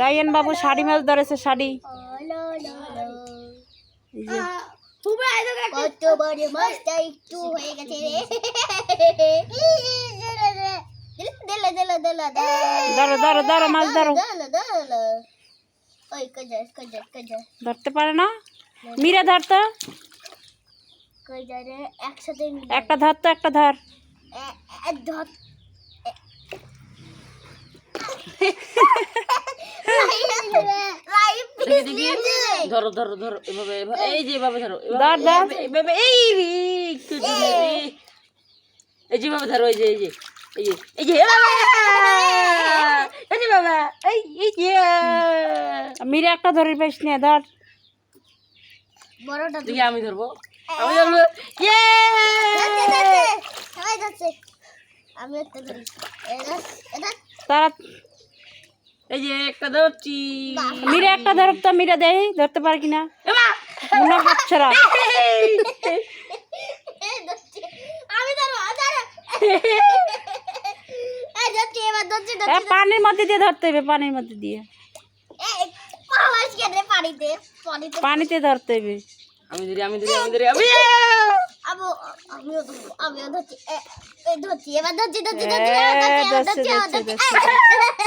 রায়ন বাবু শাড়ি মাছ ধরেছে শাড়ি। কত বড় মাছটা একটু হয়ে গেছে রে। ধরো ধরো ধরো মাছ ধরো। ধরতে পারে না? মিরে ধরতো কজারে একসাথে মিলে। একটা একটা ধর। ধর। দিয়েছে ধরো ধরো ধরো এভাবে এই যে এভাবে ধরো এভাবে- এই একটু এই যে এভাবে ধরো এই যে এই যে এই যে এই যে এই যে বাবা এই এই যে মিরে একটা ধরে বেশ নে ধর বড়টা দেখি আমি ধরবো আমি ধরবো ইয়ে যাচ্ছে, যাচ্ছে। সবাই যাচ্ছে আমি একটা ধরি এটা এটা তারা এই যে একটা ধরছি। মিরে একটা ধর তো মিরে দেই ধরতে পারে কিনা এমা! মনে হচ্ছে না। এই ধরছি। আমি ধরবো ধরো এই ধরছি এবার ধরছি এ, ধরছি পানির মধ্যে দিয়ে ধরতে হবে পানির মধ্যে দিয়ে। এই পালাস কেন পানিতে পানিতে পানিতে ধরতে হবে। আমি ধরি আমি ধরি আমি ধরি আমি আবু আমিও ধরবো আমিও ধরছি। এ, এই ধরছি এবার ধরছি ধরছি এ, ধরছি এবার ধরছি এবার ধরছে, ধরছি এবার ধরছে, ধরছি।